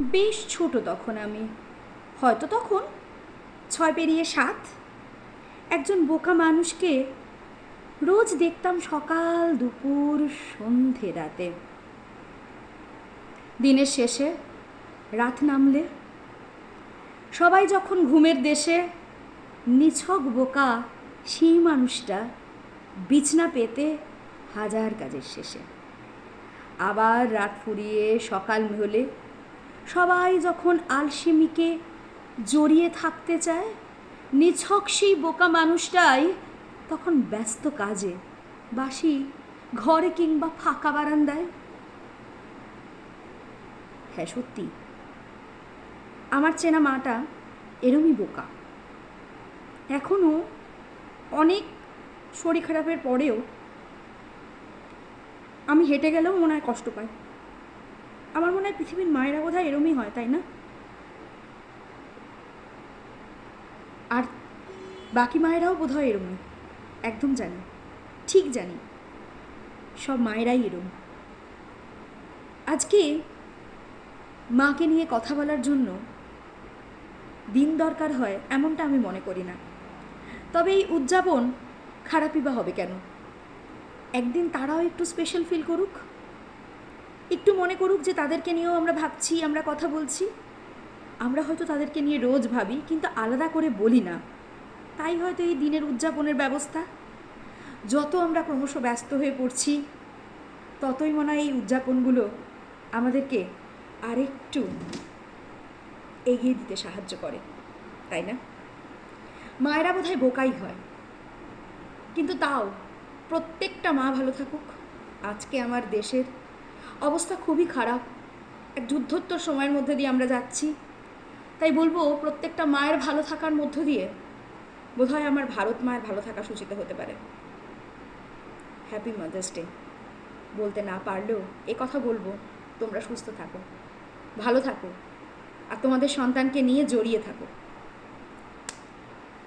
বেশ ছোট তখন আমি। হয়তো তখন ছয় পেরিয়ে সাত। একজন বোকা মানুষকে রোজ দেখতাম সকাল দুপুর সন্ধে রাতে। দিনের শেষে রাত নামলে সবাই যখন ঘুমের দেশে, নিছক বোকা সেই মানুষটা বিছনা পেতে হাজার কাজের শেষে। আবার রাত ফুরিয়ে সকাল হলে সবাই যখন আলসেমিকে জড়িয়ে থাকতে চায়, নিছক সেই বোকা মানুষটাই তখন ব্যস্ত কাজে বাসি ঘরে কিংবা ফাঁকা বারান্দায়। হ্যাঁ সত্যি। আমার চেনা মাটা এরমই বোকা। এখনও অনেক শরীর খারাপের পরেও আমি হেঁটে গেলেও মনে হয় কষ্ট পায়। আমার মনে হয় পৃথিবীর মায়েরা বোধ হয় এরমই হয়, তাই না? আর বাকি মায়েরাও বোধ হয় এরমই, একদম জানি, ঠিক জানি, সব মায়েরাই এরম। আজকে মাকে নিয়ে কথা বলার জন্য দিন দরকার হয় এমনটা আমি মনে করি না। তবে এই উদযাপন খারাপই বা হবে কেন? একদিন তারাও একটু স্পেশাল ফিল করুক। একটু মনে করুক যে তাদেরকে নিয়েও আমরা ভাবছি, আমরা কথা বলছি। আমরা হয়তো তাদেরকে নিয়ে রোজ ভাবি, কিন্তু আলাদা করে বলি না। তাই হয়তো এই দিনের উদযাপনের ব্যবস্থা। যত আমরা ক্রমশ ব্যস্ত হয়ে পড়ছি, ততই মনে হয় এই উদযাপনগুলো আমাদেরকে আরেকটু এগিয়ে দিতে সাহায্য করে, তাই না? মায়েরা বোধহয় বোকাই হয়। কিন্তু তাও প্রত্যেকটা মা ভালো থাকুক। আজকে আমার দেশের অবস্থা খুবই খারাপ। এক যুদ্ধোত্তর সময়ের মধ্যে দিয়ে আমরা যাচ্ছি। তাই বলব, প্রত্যেকটা মায়ের ভালো থাকার মধ্য দিয়ে বোধহয় আমার ভারত মায়ের ভালো থাকা সূচিত হতে পারে। হ্যাপি মাদার্স ডে বলতে না পারলেও এ কথা বলব, তোমরা সুস্থ থাকো, ভালো থাকো, আর তোমাদের সন্তানকে নিয়ে জড়িয়ে থাকো।